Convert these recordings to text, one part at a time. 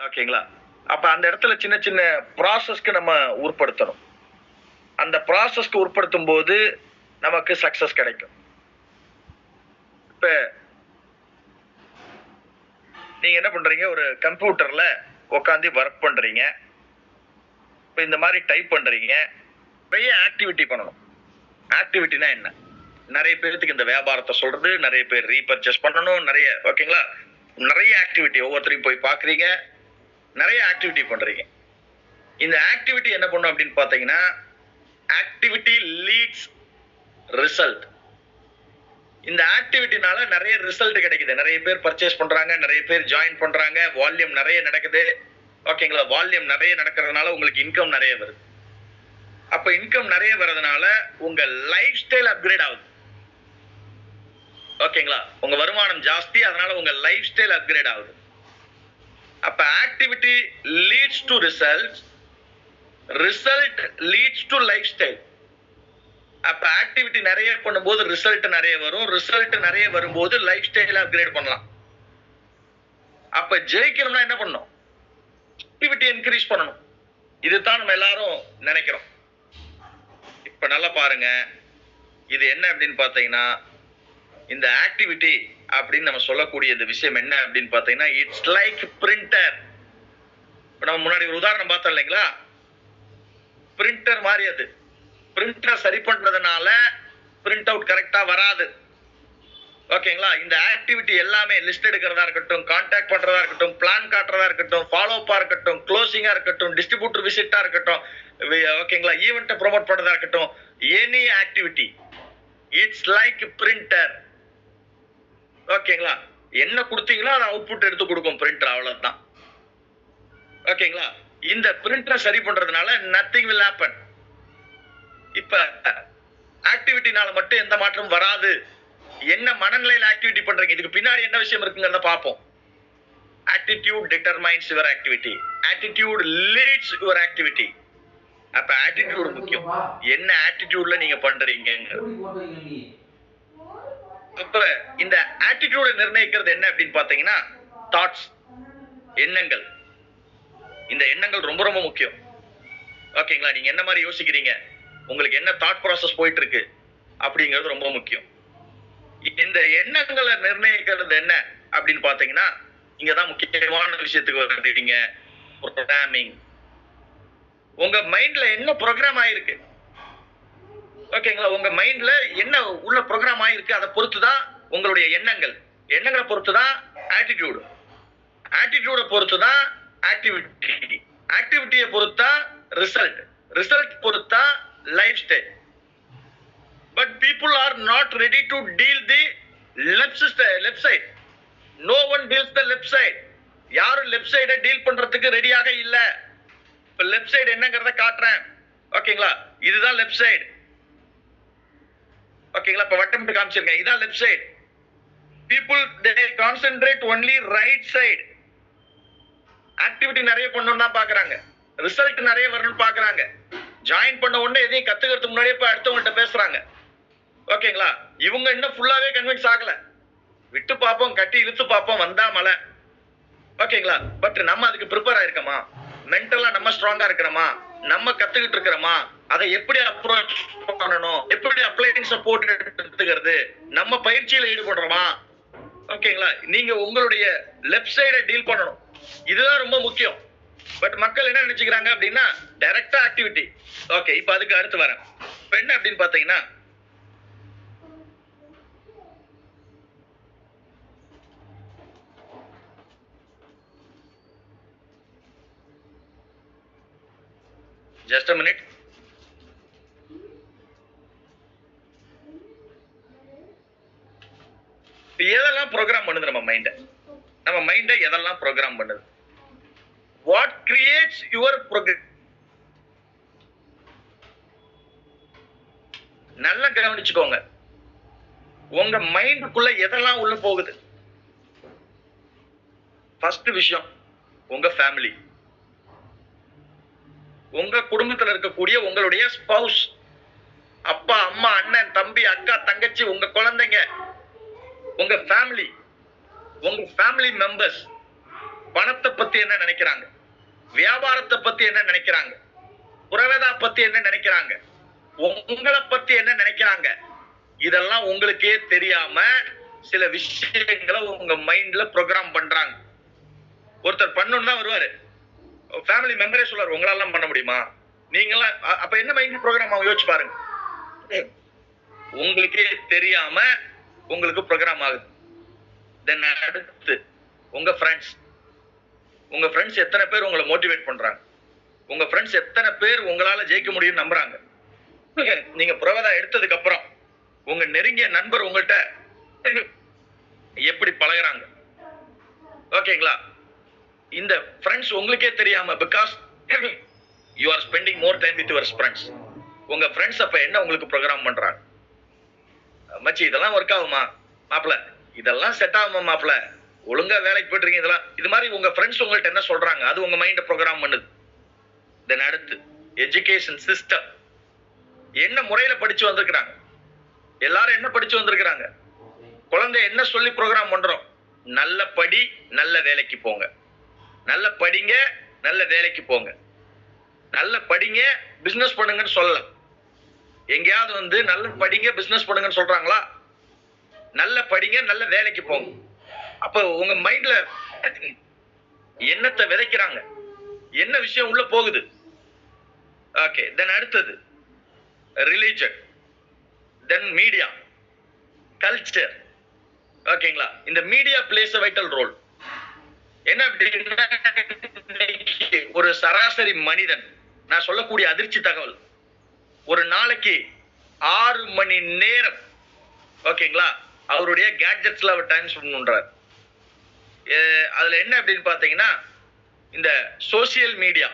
ஓகேங்களா? அப்ப அந்த இடத்துல சின்ன சின்ன ப்ராசஸ்க்கு நம்ம உட்படுத்தணும் அந்த ப்ராசஸ்க்கு உட்படுத்தும் போது நமக்கு சக்சஸ் கிடைக்கும். இப்ப நீங்க என்ன பண்றீங்க? ஒரு கம்ப்யூட்டர்ல உட்காந்து ஒர்க் பண்றீங்க. இப்ப இந்த மாதிரி டைப் பண்றீங்க. நிறைய ஆக்டிவிட்டி பண்ணணும். ஆக்டிவிட்டினா என்ன? நிறைய பேர்த்துக்கு இந்த வியாபாரத்தை சொல்றது நிறைய பேர் ரீபர்ச்சேஸ் பண்ணணும் நிறைய ஓகேங்களா? நிறைய ஆக்டிவிட்டி ஒவ்வொருத்தரையும் போய் பாக்குறீங்க நிறைய ஆக்டிவிட்டி பண்றீங்க. இந்த ஆக்டிவிட்டி என்ன பண்ணும் அப்படின்னு பார்த்தீங்கன்னா ஆக்டிவிட்டி லீட்ஸ் ரிசல்ட் இந்த ஆக்டிவிட்டினால நிறைய ரிசல்ட் கிடைக்குது. நிறைய பேர் பர்ச்சேஸ் பண்றாங்க நிறைய பேர் ஜாயின் பண்றாங்க வால்யூம் நிறைய நடக்குது. ஓகேங்களா வால்யூம் நிறைய நடக்கிறதுனால உங்களுக்கு இன்கம் நிறைய வருது. அப்ப இன்கம் நிறைய வர்றதுனால உங்க லைஃப் ஸ்டைல் அப்கிரேட் ஆகுது ஓகேங்களா உங்க வருமானம் ஜாஸ்தி அதனால உங்க லைஃப் ஸ்டைல் அப்கிரேட் ஆகுது. அப்ப activity leads to result result leads to life style அப்ப ஆக்டிவிட்டி நிறைய பண்ணும்போது ரிசல்ட் நிறைய வரும். ரிசல்ட் நிறைய வரும்போது லைஃப் ஸ்டைல அப்கிரேட் பண்ணலாம். அப்ப ஜெயிக்கணும்னா என்ன பண்ணணும்? ஆக்டிவிட்டி இன்க்ரீஸ் பண்ணணும். இதுதான் நம்ம எல்லாரும் நினைக்கிறோம். இப்ப நல்லா பாருங்க. இது என்ன அப்படின்னு பாத்தீங்கன்னா இந்த ஆக்டிவிட்டி அப்படின்னு நம்ம சொல்லக்கூடிய இந்த விஷயம் என்ன அப்படின்னு பாத்தீங்கன்னா இட்ஸ் லைக் பிரிண்டர் நம்ம முன்னாடி ஒரு உதாரணம் பார்த்தோம் இல்லைங்களா? பிரிண்டர் மாதிரி அது. பிரிண்டரை சரி பண்றதுனால பிரிண்ட் அவுட் கரெக்டா வராது. ஓகேங்களா? இந்த ஆக்டிவிட்டி எல்லாமே லிஸ்ட் எடுக்கிறதா இருக்கட்டும் கான்டாக்ட் பண்றதா இருக்கட்டும் பிளான் காட்டுறதா இருக்கட்டும் ஃபாலோ அப்பா இருக்கட்டும் க்ளோசிங்கா இருக்கட்டும் டிஸ்ட்ரிபியூட்டர் விசிட்டா இருக்கட்டும் ஓகேங்களா? ஈவெண்ட்டை ப்ரோமோட் பண்றதா இருக்கட்டும் any activity it's like printer ஓகேங்களா? என்ன கொடுத்தீங்களோ அதை அவுட்புட் எடுத்து கொடுக்கும் பிரிண்டர் அவ்வளவுதான் ஓகேங்களா? இந்த பிரிண்டரை சரி பண்றதுனால நத்திங் வில் ஹேப்பன் இப்ப ஆக்டிவிட்டினால மட்டும் எந்த மாற்றமும் வராது. என்ன மனநிலையில ஆக்டிவிட்டி பண்றீங்க? இதுக்கு பின்னாடி என்ன விஷயம் இருக்குங்கிறத பார்ப்போம். Attitude determines your activity attitude leads your activity அப்ப ஆட்டிடியூட் முக்கியம். என்ன ஆட்டிடியூட்ல நீங்க பண்றீங்க இப்ப இந்த ஆட்டிடியூட நிர்ணயிக்கிறது என்ன அப்படின்னு பாத்தீங்கன்னா தாட்ஸ் எண்ணங்கள். இந்த எண்ணங்கள் ரொம்ப ரொம்ப முக்கியம். ஓகேங்களா நீங்க என்ன மாதிரி யோசிக்கிறீங்க? உங்களுக்கு என்ன தாட் ப்ராசஸ் போயிட்டு இருக்கு அப்படிங்கிறது ரொம்ப முக்கியம். இந்த எண்ணங்களை நிர்ணயிக்கிறது என்ன அப்படின்னு பாத்தீங்கன்னா இங்கதான் முக்கியமான விஷயத்துக்கு வந்துட்டீங்க ப்ரோக்ராமிங் உங்க மைண்ட்ல என்ன ப்ரோக்ராம் ஆயிருக்கு? ஓகேங்களா உங்க மைண்ட்ல என்ன உள்ள ப்ரோக்ராம் ஆயிருக்கு அதை பொறுத்து தான் உங்களுடைய எண்ணங்கள். எண்ணங்களை பொறுத்து தான் ஆட்டிடியூடு ஆட்டிடியூடை பொறுத்து தான் ஆக்டிவிட்டி ஆக்டிவிட்டியை பொறுத்தா result result பொறுத்தா life style but people are not ready to deal the left left side no one deals the left side யாரும் லெஃப்ட் சைடை டீல் பண்றதுக்கு ரெடியாக இல்லை. இப்போ லெஃப்ட் சைடு என்னங்கிறத காட்டுறேன். ஓகேங்களா இதுதான் லெஃப்ட் சைடு ஓகேங்களா? இப்ப வட்டம் காமிச்சிருக்கேன். இதான் left side people they concentrate only right side activity நிறைய பண்ணணும் தான் பாக்குறாங்க. ரிசல்ட் நிறைய வரணும்னு பாக்குறாங்க. ஜாயின் பண்ண உடனே எதையும் கத்துக்கிறதுக்கு முன்னாடியே இப்ப அடுத்தவங்கள்ட்ட பேசுறாங்க. ஓகேங்களா? இவங்க இன்னும் ஃபுல்லாவே கன்வின்ஸ் ஆகல. விட்டு பார்ப்போம் கட்டி இழுத்து பார்ப்போம் வந்தா மழை. ஓகேங்களா? பட் நம்ம அதுக்கு ப்ரிப்பேர் ஆயிருக்கோமா? மென்டலா நம்ம ஸ்ட்ராங்கா இருக்கிறோமா? நம்ம கத்துக்கிட்டு இருக்கிறோமா? அதை எப்படி அப்ரோச் பண்ணணும்? எப்படி அப்ளைங் சப்போர்ட் எடுத்துக்கிறது? நம்ம பயிற்சியில ஈடுபடுறோமா? ஓகேங்களா? நீங்க உங்களுடைய லெஃப்ட் சைடை டீல் பண்ணணும். இதுதான் ரொம்ப முக்கியம். பட் மக்கள் என்ன நினைச்சுக்கிறாங்க அப்படின்னா டைரக்டா ஆக்டிவிட்டி ஓகே இப்ப அதுக்கு அடுத்து வரேன். இப்ப என்ன அப்படின்னு பாத்தீங்கன்னா ஜஸ்ட் அ மினிட் எதெல்லாம் ப்ரோக்ராம் பண்ணுது நம்ம மைண்டை நம்ம மைண்டை எதெல்லாம் ப்ரோக்ராம் பண்ணுது? வாட் கிரியேட்ஸ் யுவர் ப்ரோக்ராம் நல்லா கவனிச்சுக்கோங்க. உங்க மைண்டுக்குள்ள எதெல்லாம் உள்ள போகுது? ஃபர்ஸ்ட் விஷயம் உங்க ஃபேமிலி உங்க குடும்பத்துல இருக்கக்கூடிய உங்களுடைய ஸ்பவுஸ் அப்பா அம்மா அண்ணன் தம்பி அக்கா தங்கச்சி உங்க குழந்தைங்க. உங்க ஃபேமிலி உங்க ஃபேமிலி மெம்பர்ஸ் பணத்தை பத்தி என்ன நினைக்கிறாங்க? வியாபாரத்தை பத்தி என்ன நினைக்கிறாங்க? புறவேதா பத்தி என்ன நினைக்கிறாங்க? உங்களை பத்தி என்ன நினைக்கிறாங்க? இதெல்லாம் உங்களுக்கே தெரியாம சில விஷயங்களை உங்க மைண்ட்ல ப்ரோக்ராம் பண்றாங்க. ஒருத்தர் பண்ணணும் தான் வருவாரு. ஃபேமிலி மெம்பரே சொல்லுவார் உங்களாலாம் பண்ண முடியுமா? நீங்களாம் அப்ப என்ன மைண்ட் ப்ரோக்ராம் அவங்க யோசிச்சு பாருங்க. உங்களுக்கே தெரியாம உங்களுக்கு ப்ரோக்ராம் ஆகுது. தென் அடுத்து உங்க ஃப்ரெண்ட்ஸ் உங்க ஃப்ரெண்ட்ஸ் எத்தனை பேர் உங்களை மோட்டிவேட் பண்றாங்க? உங்க ஃப்ரெண்ட்ஸ் எத்தனை பேர் உங்களால ஜெயிக்க முடியும்னு நம்புறாங்க? நீங்க புரவதா எடுத்ததுக்கு அப்புறம் உங்க நெருங்கிய நண்பர் உங்கள்கிட்ட எப்படி பழகுறாங்க? ஓகேங்களா இந்த ஃப்ரெண்ட்ஸ் உங்களுக்கே தெரியாம because you are spending more time with your friends உங்க ஃப்ரெண்ட்ஸ் அப்ப என்ன உங்களுக்கு ப்ரோக்ராம் பண்றாங்க? மச்சி இதெல்லாம் ஒர்க் ஆகுமா? மாப்பிள இதெல்லாம் செட் ஆகுமா மாப்பிள? ஒழுங்கா வேலைக்கு போயிட்டு இருக்கீங்க இதெல்லாம். இது மாதிரி உங்க ஃப்ரெண்ட்ஸ் உங்கள்ட்ட என்ன சொல்றாங்க? அது உங்க மைண்ட ப்ரோக்ராம் பண்ணுது. தென் அடுத்து எஜுகேஷன் சிஸ்டம் என்ன முறையில படிச்சு வந்திருக்கிறாங்க? எல்லாரும் என்ன படிச்சு வந்திருக்கிறாங்க? குழந்தை என்ன சொல்லி ப்ரோக்ராம் பண்றோம்? நல்ல படி நல்ல வேலைக்கு போங்க. நல்ல படிங்க நல்ல வேலைக்கு போங்க. நல்ல படிங்க பிசினஸ் பண்ணுங்கன்னு சொல்லலாம். எங்கேயாவது வந்து நல்ல படிங்க பிசினஸ் பண்ணுங்கன்னு சொல்றாங்களா? நல்ல படிங்க நல்ல வேலைக்கு போங்க. அப்ப உங்க மைண்ட்ல என்னத்தை விதைக்கிறாங்க? என்ன விஷயம் உள்ள போகுது? ஓகே தென் அடுத்தது ரிலீஜன் தென் மீடியா கல்ச்சர் ஓகேங்களா இந்த media plays a vital role என்ன அப்படின்னா ஒரு சராசரி மனிதன் நான் சொல்லக்கூடிய அதிர்ச்சி தகவல் ஒரு நாளைக்கு ஆறு மணி நேரம். ஓகேங்களா? அவருடைய கேட்ஜெட்ஸ்ல அவர் டைம் ஸ்பெண்ட் பண்றாரு. அதுல என்ன அப்படின்னு பாத்தீங்கன்னா இந்த social media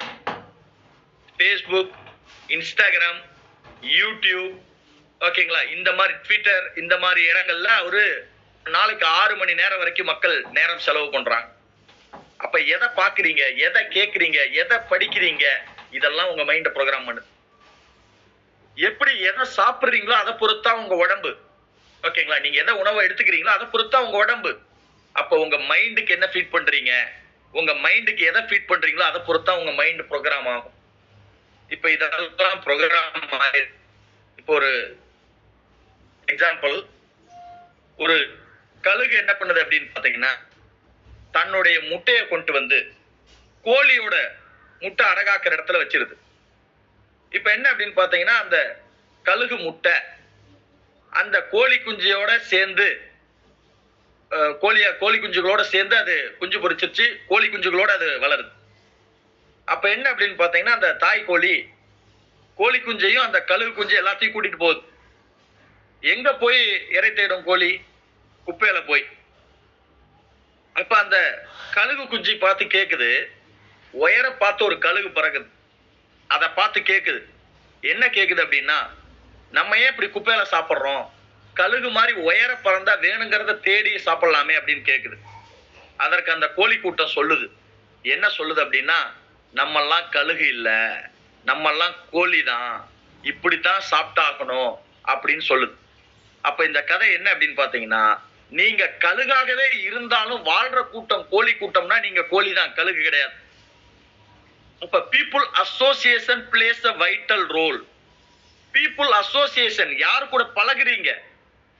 Facebook Instagram YouTube ஓகேங்களா? இந்த மாதிரி ட்விட்டர் இந்த மாதிரி இடங்கள்ல அவரு நாளைக்கு ஆறு மணி நேரம் வரைக்கும் மக்கள் நேரம் செலவு பண்றாங்க. அப்ப எதை பாக்குறீங்க எதை கேக்குறீங்க எதை படிக்கிறீங்க? இதெல்லாம் உங்க மைண்ட ப்ரோக்ராம் பண்ணுது. எப்படி எதை சாப்பிடுறீங்களோ அதை பொறுத்தா உங்க உடம்பு. ஓகேங்களா நீங்க எதை உணவை எடுத்துக்கிறீங்களோ அதை பொறுத்தா உங்க உடம்பு. அப்ப உங்க மைண்டுக்கு என்ன ஃபீட் பண்றீங்க? உங்க மைண்டுக்கு எதை ஃபீட் பண்றீங்களோ அதை பொறுத்தா உங்க மைண்ட் ப்ரோக்ராம் ஆகும். இப்ப இதெல்லாம் ப்ரோக்ராம் இப்போ ஒரு எக்ஸாம்பிள் ஒரு கழுகு என்ன பண்ணுது அப்படின்னு பாத்தீங்கன்னா தன்னுடைய முட்டையை கொண்டு வந்து கோழியோட முட்டை அடகாக்கிற இடத்துல வச்சிருது. இப்ப என்ன அப்படின்னு பாத்தீங்கன்னா அந்த கழுகு முட்டை அந்த கோழி குஞ்சியோட சேர்ந்து கோழியா கோழிய கோழி குஞ்சுகளோட சேர்ந்து அது குஞ்சு பொறிச்சிருச்சு கோழி குஞ்சுகளோட அது வளருது. அப்ப என்ன அப்படின்னு பாத்தீங்கன்னா அந்த தாய் கோழி கோழி குஞ்சையும் அந்த கழுகு குஞ்சு எல்லாத்தையும் கூட்டிட்டு போகுது. எங்க போய் இறை தேடும் கோழி? குப்பையில போய். அப்ப அந்த கழுகு குஞ்சு பார்த்து கேக்குது உயர பார்த்து ஒரு கழுகு பறக்குது. அதை பார்த்து கேக்குது. என்ன கேக்குது அப்படின்னா நம்ம ஏன் இப்படி குப்பையில சாப்பிடுறோம்? கழுகு மாதிரி உயர பறந்தா வேணுங்கிறத தேடி சாப்பிடலாமே அப்படின்னு கேட்குது அதற்கு அந்த கோழி கூட்டம் சொல்லுது. என்ன சொல்லுது அப்படின்னா நம்மெல்லாம் கழுகு இல்லை நம்மெல்லாம் கோழி தான் இப்படித்தான் சாப்பிட்டாகணும் அப்படின்னு சொல்லுது. அப்ப இந்த கதை என்ன அப்படின்னு பாத்தீங்கன்னா நீங்க கழுகாகவே இருந்தாலும் வாழ்ற கூட்டம் கோழி கூட்டம்னா நீங்க கோழி தான் கழுகு கிடையாது. அப்ப people association plays a vital role people association யார் கூட பழகுறீங்க?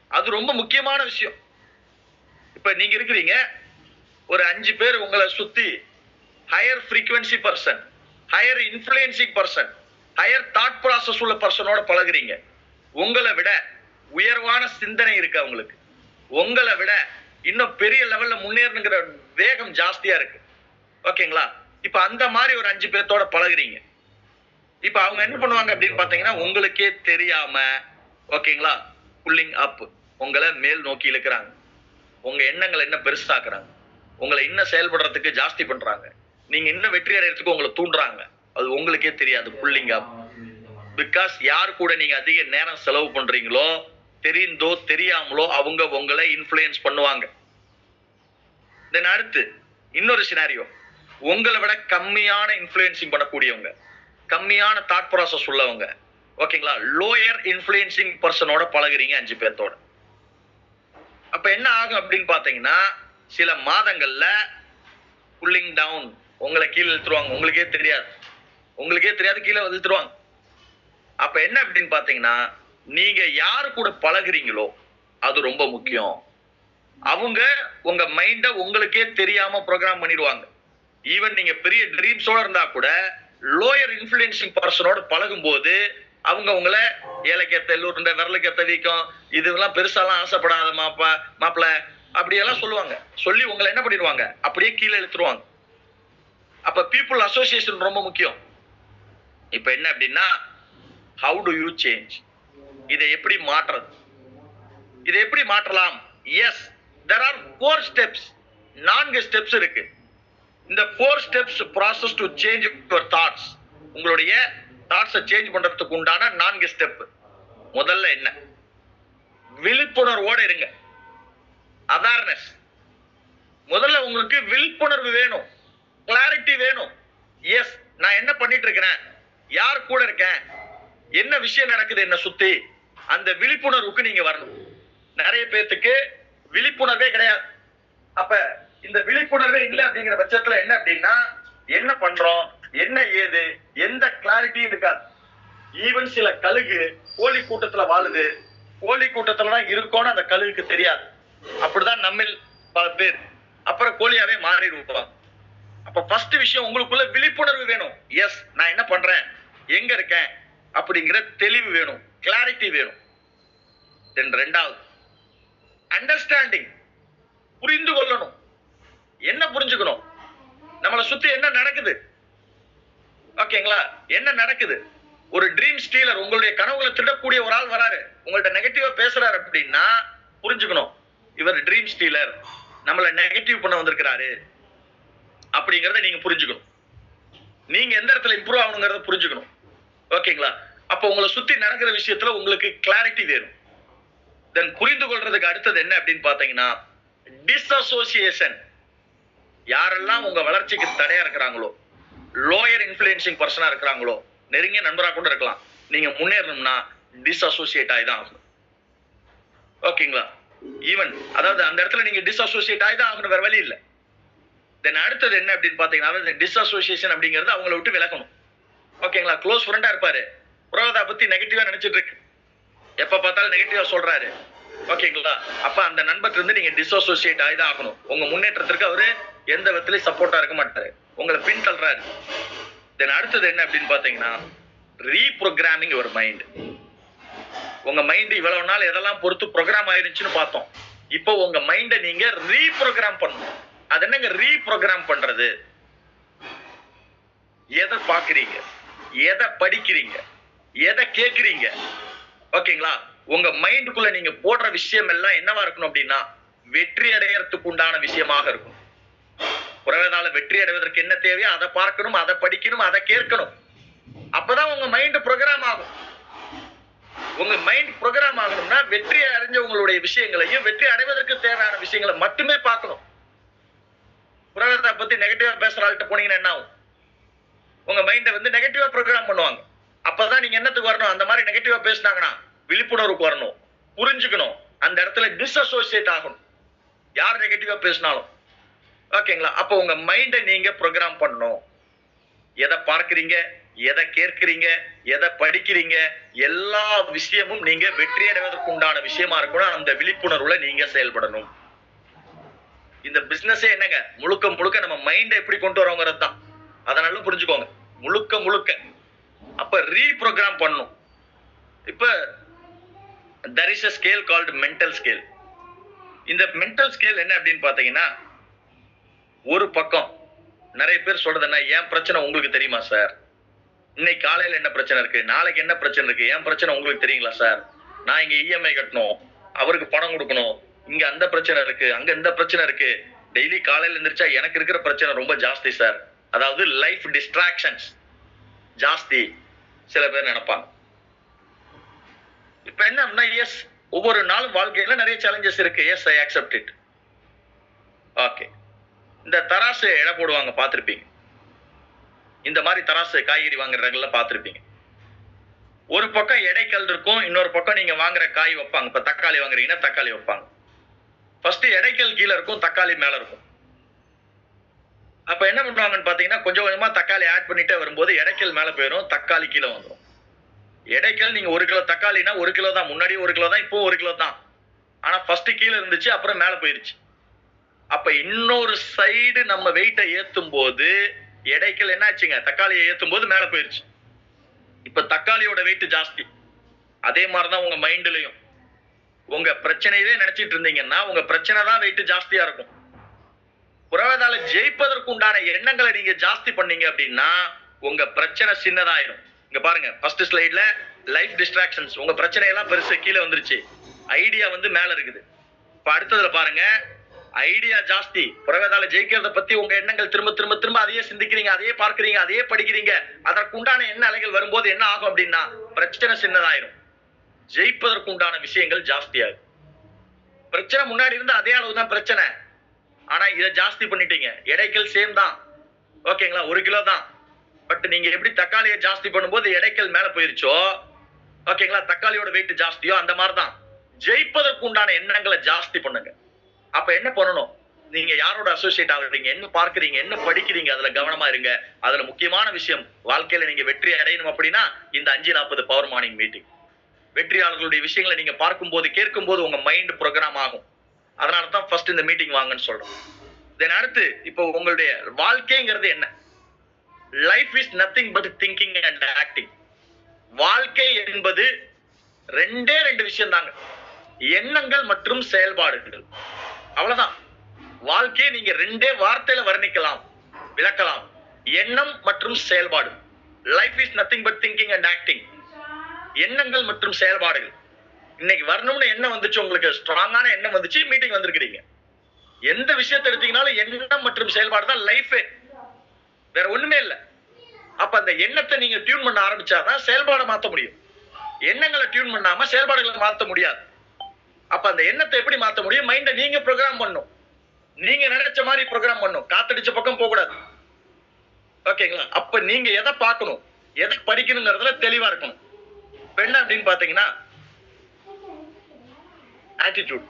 அது ரொம்ப முக்கியமான விஷயம். இப்ப நீங்க இருக்கிறீங்க ஒரு அஞ்சு பேர் உங்களை சுத்தி higher frequency person higher influencing person higher thought process உள்ள பர்சனோட பழகுறீங்க. உங்களை விட உயர்வான சிந்தனை இருக்கு அவங்களுக்கு. உங்களை விட இன்னும் பெரிய லெவல்ல முன்னேறணுங்கிற வேகம் ஜாஸ்தியா இருக்கு. ஓகேங்களா? இப்ப அந்த மாதிரி ஒரு அஞ்சு பேர்த்தோட பழகுறீங்க. இப்ப அவங்க என்ன பண்ணுவாங்க அப்படின்னு பாத்தீங்கன்னா உங்களுக்கே தெரியாம ஓகேங்களா? புல்லிங் அப் உங்களை மேல் நோக்கி இழுக்கிறாங்க. உங்க எண்ணங்களை என்ன பெருசாக்குறாங்க. உங்களை இன்னும் செயல்படுறதுக்கு ஜாஸ்தி பண்றாங்க. நீங்க இன்னும் வெற்றி அடையறதுக்கு உங்களை தூண்டுறாங்க. அது உங்களுக்கே தெரியாது. புல்லிங் அப் பிகாஸ் யார் கூட நீங்க அதிக நேரம் செலவு பண்றீங்களோ தெரிந்தோ தெரியாமலோ அவங்க உங்களை இன்ஃப்ளூயன்ஸ் பண்ணுவாங்க. தென் அடுத்து இன்னொரு சினாரியோ உங்களை விட கம்மியான இன்ஃப்ளூயன்சிங் பண்ணக்கூடியவங்க கம்மியான தாட் ப்ராசஸ் உள்ளவங்க. ஓகேங்களா லோயர் இன்ஃப்ளூயன்சிங் பர்சனோட பழகுறீங்க அஞ்சு பேர்த்தோட. அப்ப என்ன ஆகும் அப்படின்னு பாத்தீங்கன்னா சில மாதங்கள்ல புல்லிங் டவுன் உங்களை கீழே இழுத்துருவாங்க. உங்களுக்கே தெரியாது. உங்களுக்கே தெரியாது கீழே இழுத்துருவாங்க. அப்ப என்ன அப்படின்னு பாத்தீங்கன்னா நீங்க யாரு கூட பழகுறீங்களோ அது ரொம்ப முக்கியம். அவங்க உங்க மைண்ட உங்களுக்கே தெரியாம ப்ரோக்ராம் பண்ணிடுவாங்க. ஈவன் நீங்க பெரிய ட்ரீம்ஸோட இருந்தா கூட லோயர் இன்ஃபுளுசிங் பர்சனோட பழகும் போது அவங்க உங்களை ஏழைக்கேத்த எல்லூருண்ட விரலுக்கேத்த வீக்கம் இதெல்லாம் பெருசாலாம் ஆசைப்படாத மாப்பா மாப்பிள அப்படியெல்லாம் சொல்லுவாங்க. சொல்லி உங்களை என்ன பண்ணிடுவாங்க? அப்படியே கீழே இழுத்துருவாங்க. அப்ப பீப்புள் அசோசியேஷன் ரொம்ப முக்கியம். இப்ப என்ன அப்படின்னா ஹவு டு யூ சேஞ்ச் இதை எப்படி மாற்றுறது இதை எப்படி மாற்றலாம்? Yes there are four steps நான்கு ஸ்டெப்ஸ் இருக்கு. இந்த four steps process to change your thoughts உங்களுடைய தாட்ஸை சேஞ்ச் பண்றதுக்கு உண்டான நான்கு ஸ்டெப் முதல்ல என்ன? விழிப்புணர்வோடு இருங்க. அவேர்னஸ் முதல்ல உங்களுக்கு விழிப்புணர்வு வேணும். கிளாரிட்டி வேணும். எஸ் நான் என்ன பண்ணிட்டு இருக்கிறேன் யார் கூட இருக்கேன்? என்ன விஷயம் நடக்குது என்ன சுத்தி? அந்த விழிப்புணர்வுக்கு நீங்க வரணும். நிறைய பேர்த்துக்கு விழிப்புணர்வே கிடையாது. அப்ப இந்த விழிப்புணர்வே இல்லை அப்படிங்கிற பட்சத்துல என்ன அப்படின்னா என்ன பண்றோம்? என்ன ஏது? எந்த கிளாரிட்டியும் இருக்காது. ஈவன் சில கழுகு கோழி கூட்டத்துல வாழுது. கோழி கூட்டத்துலதான் தான் அந்த கழுகுக்கு தெரியாது. அப்படிதான் நம்மில் பல பேர். அப்புறம் கோழியாவே மாறிடுவாங்க அப்ப ஃபர்ஸ்ட் விஷயம் உங்களுக்குள்ள விழிப்புணர்வு வேணும். எஸ் நான் என்ன பண்றேன்? எங்க இருக்கேன்? அப்படிங்கிற தெளிவு வேணும். கிளாரிட்டி வேணும். தென் ரெண்டாவது அண்டர்ஸ்டாண்டிங் புரிந்து கொள்ளணும். என்ன புரிஞ்சுக்கணும்? நம்மளை சுத்தி என்ன நடக்குது? ஓகேங்களா என்ன நடக்குது? ஒரு ட்ரீம் ஸ்டீலர் உங்களுடைய கனவுகளை திடக்கூடிய ஒரு ஆள் வராரு. உங்கள்ட்ட நெகட்டிவா பேசுறாரு அப்படின்னா புரிஞ்சுக்கணும். இவர் ட்ரீம் ஸ்டீலர் நம்மளை நெகட்டிவ் பண்ண வந்திருக்கிறாரு. அப்படிங்கறத நீங்க புரிஞ்சுக்கணும். நீங்க எந்த இடத்துல இம்ப்ரூவ் ஆகணுங்கிறத புரிஞ்சுக்கணும். ஓகேங்களா அப்போ உங்களை சுத்தி நடக்கிற விஷயத்துல உங்களுக்கு கிளாரிட்டி வேணும். தென் புரிந்து கொள்றதுக்கு அடுத்தது என்ன அப்படின்னு பாத்தீங்கன்னா டிஸ்அசோசியேஷன் யாரெல்லாம் உங்க வளர்ச்சிக்கு தடையா இருக்கிறாங்களோ லோயர் இன்ஃபுளுசிங் பர்சனா இருக்கிறாங்களோ நெருங்கிய நண்பரா கூட இருக்கலாம். நீங்க முன்னேறணும்னா டிஸ்அசோசியேட் ஆகி தான் ஆகணும். ஓகேங்களா? ஈவன் அதாவது அந்த இடத்துல நீங்க டிஸ்அசோசியேட் ஆகி தான் ஆகணும் வேற வழி இல்லை. தென் அடுத்தது என்ன அப்படின்னு பாத்தீங்கன்னா டிஸ்அசோசியேஷன் அப்படிங்கிறது அவங்கள விட்டு விலகணும். ஓகேங்களா? க்ளோஸ் ஃப்ரெண்டா இருப்பாரு. புரோதா பத்தி நெகட்டிவா நினைச்சிட்டு இருக்கு. எப்ப பார்த்தாலும் நெகட்டிவா சொல்றாரு. ஓகேங்களா? அப்ப அந்த நண்பர்கிட்ட இருந்து நீங்க டிஸ்அசோசியேட் ஆகி தான் ஆகணும். உங்க முன்னேற்றத்திற்கு அவரு எந்த விதத்திலையும் சப்போர்ட்டா இருக்க மாட்டாரு. உங்களை பின் தள்ளுறாரு. தென் அடுத்தது என்ன அப்படின்னு பாத்தீங்கன்னா ரீப்ரோக்ராமிங் ஒரு மைண்ட் உங்க மைண்ட் இவ்வளவு நாள் எதெல்லாம் பொறுத்து ப்ரோக்ராம் ஆயிருச்சுன்னு பார்த்தோம். இப்போ உங்க மைண்டை நீங்க ரீப்ரோக்ராம் பண்ணணும். அது என்னங்க ரீப்ரோக்ராம் பண்றது? எதை பாக்குறீங்க? எதை படிக்கிறீங்க? எதை கேக்குறீங்க? ஓகேங்களா? உங்க மைண்டுக்குள்ள நீங்க போடுற விஷயம் எல்லாம் என்னவா இருக்கணும் அப்படின்னா வெற்றி அடையறதுக்கு உண்டான விஷயமாக இருக்கும் உறவினால வெற்றி அடைவதற்கு என்ன தேவையோ அதை பார்க்கணும் அதை படிக்கணும் அதை கேட்கணும். அப்பதான் உங்க மைண்ட் ப்ரோக்ராம் ஆகும். உங்க மைண்ட் ப்ரோக்ராம் ஆகணும்னா வெற்றி அடைஞ்ச உங்களுடைய விஷயங்களையும் வெற்றி அடைவதற்கு தேவையான விஷயங்களை மட்டுமே பார்க்கணும். புரோகிரத்தை பத்தி நெகட்டிவா பேசுற ஆள்கிட்ட போனீங்கன்னா என்ன ஆகும்? உங்க மைண்டை வந்து நெகட்டிவா ப்ரோக்ராம் பண்ணுவாங்க. அப்பதான் நீங்க என்னத்துக்கு வரணும்? அந்த மாதிரி நெகட்டிவா பேசுனாங்கன்னா விழிப்புணர்வுக்கு வரணும் புரிஞ்சுக்கணும் அந்த இடத்துல டிஸ்அசோசியேட் ஆகணும். யார் நெகட்டிவா பேசினாலும். ஓகேங்களா அப்போ உங்க மைண்டை நீங்க ப்ரோக்ராம் பண்ணணும். எதை பார்க்குறீங்க எதை கேட்குறீங்க எதை படிக்கிறீங்க எல்லா விஷயமும் நீங்க வெற்றி அடைவதற்கு உண்டான விஷயமா இருக்கணும். அந்த விழிப்புணர்வுல நீங்க செயல்படணும். இந்த பிசினஸே என்னங்க? முழுக்க முழுக்க நம்ம மைண்டை எப்படி கொண்டு வரோங்கிறது தான். அதனால புரிஞ்சுக்கோங்க. முழுக்க முழுக்க. அப்ப ரீப்ரோக்ராம் பண்ணும் இப்ப there is a scale called mental scale இந்த மென்டல் ஸ்கேல் என்ன அப்படின்னு பார்த்தீங்கன்னா ஒரு பக்கம் நிறைய பேர் சொல்றது என்ன ஏன் பிரச்சனை உங்களுக்கு தெரியுமா சார் இன்னைக்கு காலையில என்ன பிரச்சனை இருக்கு? நாளைக்கு என்ன பிரச்சனை இருக்கு? ஏன் பிரச்சனை உங்களுக்கு தெரியுங்களா சார் நான் இங்க இஎம்ஐ கட்டணும் அவருக்கு பணம் கொடுக்கணும். இங்க அந்த பிரச்சனை இருக்கு அங்க இந்த பிரச்சனை இருக்கு. டெய்லி காலையில் எந்திரிச்சா எனக்கு இருக்கிற பிரச்சனை ரொம்ப ஜாஸ்தி சார் அதாவது லைஃப் டிஸ்ட்ராக்ஷன்ஸ் ஜாஸ்தி சில பேர் நினைப்பாங்க. இப்ப என்ன எஸ் ஒவ்வொரு நாளும் வாழ்க்கையில நிறைய சேலஞ்சஸ் இருக்கு. Yes I accept it okay இந்த தராசு எடை போடுவாங்க பார்த்துருப்பீங்க. இந்த மாதிரி தராசு காய்கறி வாங்குறதுல பார்த்துருப்பீங்க. ஒரு பக்கம் எடைக்கல் இருக்கும் இன்னொரு பக்கம் நீங்க வாங்குற காய் வைப்பாங்க. இப்ப தக்காளி வாங்குறீங்கன்னா தக்காளி வைப்பாங்க. ஃபர்ஸ்ட் எடைக்கல் கீழே இருக்கும் தக்காளி மேல இருக்கும். அப்ப என்ன பண்ணுவாங்கன்னு பாத்தீங்கன்னா கொஞ்சம் கொஞ்சமா தக்காளி ஆட் பண்ணிட்டே வரும்போது எடைக்கல் மேல போயிடும் தக்காளி கீழே வந்துடும் இடைக்கல் நீங்க ஒரு கிலோ தக்காளினா ஒரு கிலோ தான். முன்னாடி ஒரு கிலோ தான் இப்போ ஒரு கிலோ தான். ஆனா ஃபர்ஸ்ட் கீழே இருந்துச்சு அப்புறம் மேல போயிருச்சு. அப்ப இன்னொரு சைடு நம்ம வெயிட்டை ஏத்தும் போது இடைக்கல் என்ன ஆச்சுங்க தக்காளியை ஏத்தும் போது மேல போயிருச்சு. இப்ப தக்காளியோட வெயிட் ஜாஸ்தி. அதே மாதிரிதான் உங்க மைண்ட்லயும் உங்க பிரச்சனையிலே நினைச்சிட்டு இருந்தீங்கன்னா உங்க பிரச்சனை தான் வெயிட் ஜாஸ்தியா இருக்கும். புறவதால ஜெயிப்பதற்கு உண்டான எண்ணங்களை நீங்க ஜாஸ்தி பண்ணீங்க அப்படின்னா உங்க பிரச்சனை சின்னதாயிரும். இங்க பாருங்க ஃபர்ஸ்ட் ஸ்லைட்ல லைஃப் டிஸ்ட்ராக்ஷன்ஸ் உங்க பிரச்சனை எல்லாம் பெருசு கீழே வந்துருச்சு. ஐடியா வந்து மேல இருக்குது. இப்ப அடுத்ததுல பாருங்க ஐடியா ஜாஸ்தி. புறவேதால ஜெயிக்கிறத பத்தி உங்க எண்ணங்கள் திரும்ப திரும்ப திரும்ப அதையே சிந்திக்கிறீங்க அதையே பார்க்கறீங்க அதையே படிக்கிறீங்க. அதற்கு உண்டான எண்ண அலைகள் வரும்போது என்ன ஆகும் அப்படின்னா பிரச்சனை சின்னதாயிரும். ஜெயிப்பதற்குண்டான விஷயங்கள் ஜாஸ்தியாகும். பிரச்சனை முன்னாடி இருந்து அதே அளவு தான் பிரச்சனை. ஆனா இதை ஜாஸ்தி பண்ணிட்டீங்க. எடைகள் சேம் தான். ஓகேங்களா? ஒரு கிலோ தான் பட் நீங்க எப்படி தக்காளியை ஜாஸ்தி பண்ணும்போது எடைக்கல் மேல போயிருச்சோ? ஓகேங்களா தக்காளியோட வெயிட் ஜாஸ்தியோ? அந்த மாதிரி தான் ஜெயிப்பதற்கு உண்டான எண்ணங்களை ஜாஸ்தி பண்ணுங்க. அப்ப என்ன பண்ணணும்? நீங்க யாரோட அசோசியேட் ஆகுறீங்க? என்ன பார்க்கறீங்க? என்ன படிக்கிறீங்க? அதுல கவனமா இருங்க. அதுல முக்கியமான விஷயம் வாழ்க்கையில நீங்க வெற்றி அடையணும் அப்படின்னா இந்த அஞ்சு நாற்பது பவர் மார்னிங் மீட்டிங் வெற்றியாளர்களுடைய விஷயங்களை நீங்க பார்க்கும்போது கேட்கும்போது உங்க மைண்ட் ப்ரோக்ராம் ஆகும். அதனால தான் ஃபர்ஸ்ட் இந்த மீட்டிங் வாங்கன்னு சொல்றோம். தென் அடுத்து இப்போ உங்களுடைய வாழ்க்கைங்கிறது என்ன? Life is nothing but thinking and acting வாழ்க்கை என்பது ரெண்டே ரெண்டு விஷயம் தாங்க எண்ணங்கள் மற்றும் செயல்பாடுகள். அவ்வளவுதான். வாழ்க்கையை நீங்க ரெண்டே வார்த்தையில வர்ணிக்கலாம் விளக்கலாம். எண்ணம் மற்றும் செயல்பாடு. Life is nothing but thinking and acting எண்ணங்கள் மற்றும் செயல்பாடுகள். இன்னைக்கு வரணும்னு எண்ணம் வந்துச்சு உங்களுக்கு ஸ்ட்ராங்கான எண்ணம் வந்துச்சு மீட்டிங் வந்திருக்கிறீங்க. எந்த விஷயத்தை எடுத்தீங்கனாலும் எண்ணம் மற்றும் செயல்பாடு தான் லைஃபே வேற ஒண்ணுமே இல்ல. அப்ப அந்த எண்ணத்தை நீங்க டியூன் பண்ண ஆரம்பிச்சாதான் செயல்பாடை மாத்த முடியும். எண்ணங்களை டியூன் பண்ணாம செயல்பாடுகளை மாத்த முடியாது. அப்ப அந்த எண்ணத்தை எப்படி மாத்த முடியும்? மைண்டை நீங்க ப்ரோக்ராம் பண்ணும். நீங்க நினைச்ச மாதிரி ப்ரோக்ராம் பண்ணும். காத்தடிச்ச பக்கம் போக கூடாது ஓகேங்களா? அப்ப நீங்க எதை பார்க்கணும்? எதை படிக்கணுங்கிறதுல தெளிவா இருக்கணும். பெண் என்ன அப்படின்னு பாத்தீங்கன்னா ஆட்டிடியூட்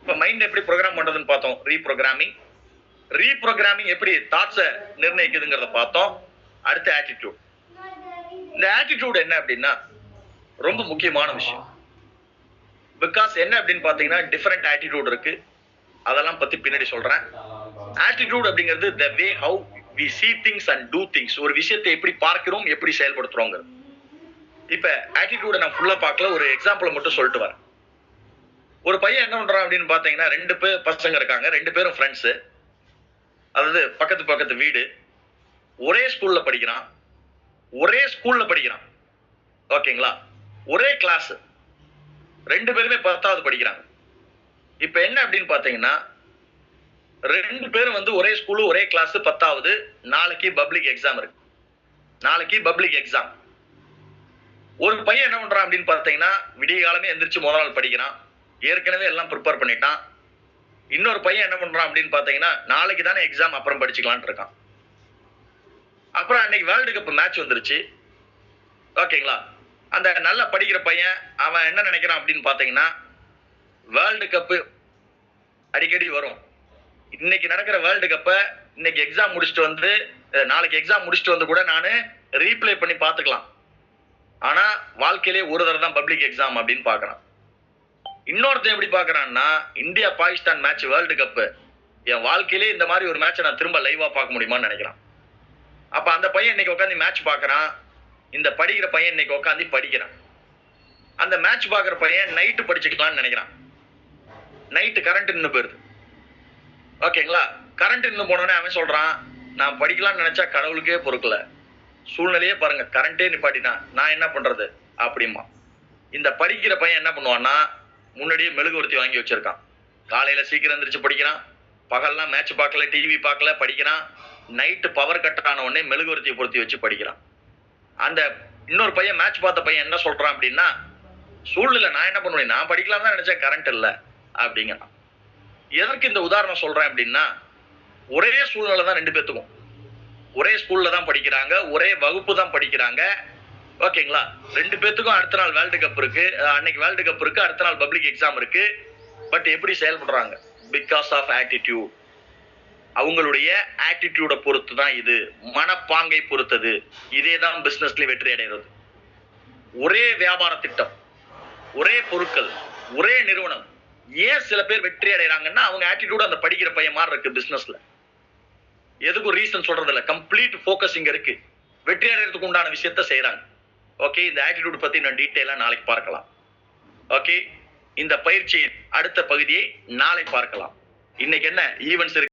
இப்ப மைண்ட் எப்படி ப்ரோக்ராம் பண்றதுன்னு பார்த்தோம். ரீப்ரோக்ராமிங் ரீப்ரோகிராமிங் எப்படி தாட்ஸை நிர்ணயிக்குதுங்கிறத பார்த்தோம். அடுத்து ஆட்டிடியூட் இந்த ஆட்டிடியூட் என்ன அப்படின்னா ரொம்ப முக்கியமான விஷயம். பிகாஸ் என்ன அப்படின்னு பாத்தீங்கன்னா டிஃப்ரெண்ட் ஆட்டிடியூட் இருக்கு. அதெல்லாம் பத்தி பின்னாடி சொல்றேன். ஆட்டிடியூட் அப்படிங்கிறது the way how we see things and do things ஒரு விஷயத்தை எப்படி பார்க்கிறோம் எப்படி செயல்படுத்துறோங்கிறது. இப்ப ஆட்டிடியூட நான் ஃபுல்லா பார்க்கல ஒரு எக்ஸாம்பிள் மட்டும் சொல்லிட்டு வரேன். ஒரு பையன் என்ன பண்றான் அப்படின்னு பாத்தீங்கன்னா ரெண்டு பேர் பசங்க இருக்காங்க ரெண்டு பேரும் ஃப்ரெண்ட்ஸ் அதாவது பக்கத்து பக்கத்து வீடு. ஒரே ஸ்கூல்ல படிக்கிறான். ஒரே ஸ்கூல்ல படிக்கிறான். ஓகேங்களா ஒரே கிளாஸ் ரெண்டு பேருமே பத்தாவது படிக்கிறாங்க. இப்ப என்ன அப்படின்னு பாத்தீங்கன்னா ரெண்டு பேரும் வந்து ஒரே ஸ்கூலு ஒரே கிளாஸ் பத்தாவது நாளைக்கு பப்ளிக் எக்ஸாம் இருக்கு. நாளைக்கு பப்ளிக் எக்ஸாம் ஒரு பையன் என்ன பண்றான் அப்படின்னு பார்த்தீங்கன்னா விடிய காலமே எந்திரிச்சு முதல் நாள் படிக்கிறான். ஏற்கனவே எல்லாம் ப்ரிப்பேர் பண்ணிட்டான். இன்னொரு பையன் என்ன பண்றான் அப்படின்னு பார்த்தீங்கன்னா நாளைக்கு தானே எக்ஸாம் அப்புறம் படிச்சுக்கலான் இருக்கான். அப்புறம் அன்னைக்கு வேர்ல்டு கப் மேட்ச் வந்துருச்சு. ஓகேங்களா? அந்த நல்லா படிக்கிற பையன் அவன் என்ன நினைக்கிறான் அப்படின்னு பாத்தீங்கன்னா வேர்ல்டு கப்பு அடிக்கடி வரும். இன்னைக்கு நடக்கிற வேர்ல்டு கப்பை இன்னைக்கு எக்ஸாம் முடிச்சுட்டு வந்து நாளைக்கு எக்ஸாம் முடிச்சுட்டு வந்து கூட நான் ரீப்ளே பண்ணி பார்த்துக்கலாம். ஆனால் வாழ்க்கையிலே ஒரு தடவை தான் பப்ளிக் எக்ஸாம் அப்படின்னு பார்க்குறேன் இன்னொருத்தன் எப்படி பார்க்கறான்னா India Pakistan match world cup என் வாழ்க்கையிலே இந்த மாதிரி ஒரு மேட்சை நான் திரும்ப லைவா பார்க்க முடியுமான்னு நினைக்கிறான். அப்ப அந்த பையன் இன்னைக்கு உட்காந்து மேட்ச் பாக்குறான் இந்த படிக்கிற பையன் இன்னைக்கு உட்காந்து படிக்கிறான். அந்த மேட்ச் பார்க்குற பையன் நைட்டு படிச்சுக்கலாம்னு நினைக்கிறான். நைட்டு கரண்ட் நின்று போயிருது. ஓகேங்களா கரண்ட் நின்று போனோடனே அவன் சொல்றான் நான் படிக்கலாம்னு நினைச்சா கடவுளுக்கே பொறுக்கல. சூழ்நிலையே பாருங்க கரண்டே நிப்பாட்டினா நான் என்ன பண்றது? அப்படிமா இந்த படிக்கிற பையன் என்ன பண்ணுவான்னா முன்னாடியே மெழுகுவர்த்தி வாங்கி வச்சிருக்கான். காலையில் சீக்கிரம் எந்திரிச்சு படிக்கிறான். பகல்லாம் மேட்ச் பார்க்கல டிவி பார்க்கல படிக்கிறான். நைட்டு பவர் கட் ஆன உடனே மெழுகுவர்த்தியை பொருத்தி வச்சு படிக்கிறான். அந்த இன்னொரு பையன் மேட்ச் பார்த்த பையன் என்ன சொல்றான் அப்படின்னா சூழ்நிலை நான் என்ன பண்ணுவேன்? நான் படிக்கலாம் தான் நினைச்சேன் கரண்ட் இல்லை. அப்படிங்கிறான். எதற்கு இந்த உதாரணம் சொல்றேன் அப்படின்னா ஒரே சூழ்நிலை தான் ரெண்டு பேத்துக்கும். ஒரே ஸ்கூல்ல தான் படிக்கிறாங்க ஒரே வகுப்பு தான் படிக்கிறாங்க. ஓகேங்களா? ரெண்டு பேத்துக்கும் அடுத்த நாள் வேர்ல்டு கப் இருக்கு. அன்னைக்கு வேர்ல்டு கப் இருக்கு அடுத்த நாள் பப்ளிக் எக்ஸாம் இருக்கு. பட் எப்படி செயல்படுறாங்க? பிகாஸ் ஆஃப் ஆட்டிடியூட் அவங்களுடைய ஆட்டிடியூட பொறுத்து தான் இது. மனப்பாங்கை பொறுத்தது. இதே தான் பிசினஸ்ல வெற்றி அடைகிறது. ஒரே வியாபார திட்டம் ஒரே பொருட்கள் ஒரே நிறுவனம். ஏன் சில பேர் வெற்றி அடைகிறாங்கன்னா அவங்க ஆட்டிடியூட் அந்த படிக்கிற பையன் மாதிரி இருக்கு பிசினஸ்ல எதுக்கும் ரீசன் சொல்றது இல்லை கம்ப்ளீட் ஃபோக்கஸ் இங்க இருக்கு. வெற்றி அடைகிறதுக்கு உண்டான விஷயத்த செய்யறாங்க ஓகே இந்த ஆட்டிடியூட் பத்தி நான் டீட்டெயிலா நாளைக்கு பார்க்கலாம். ஓகே இந்த பயிற்சியின் அடுத்த பகுதியை நாளை பார்க்கலாம். இன்னைக்கு என்ன? ஈவெண்ட்ஸ் இருக்கு.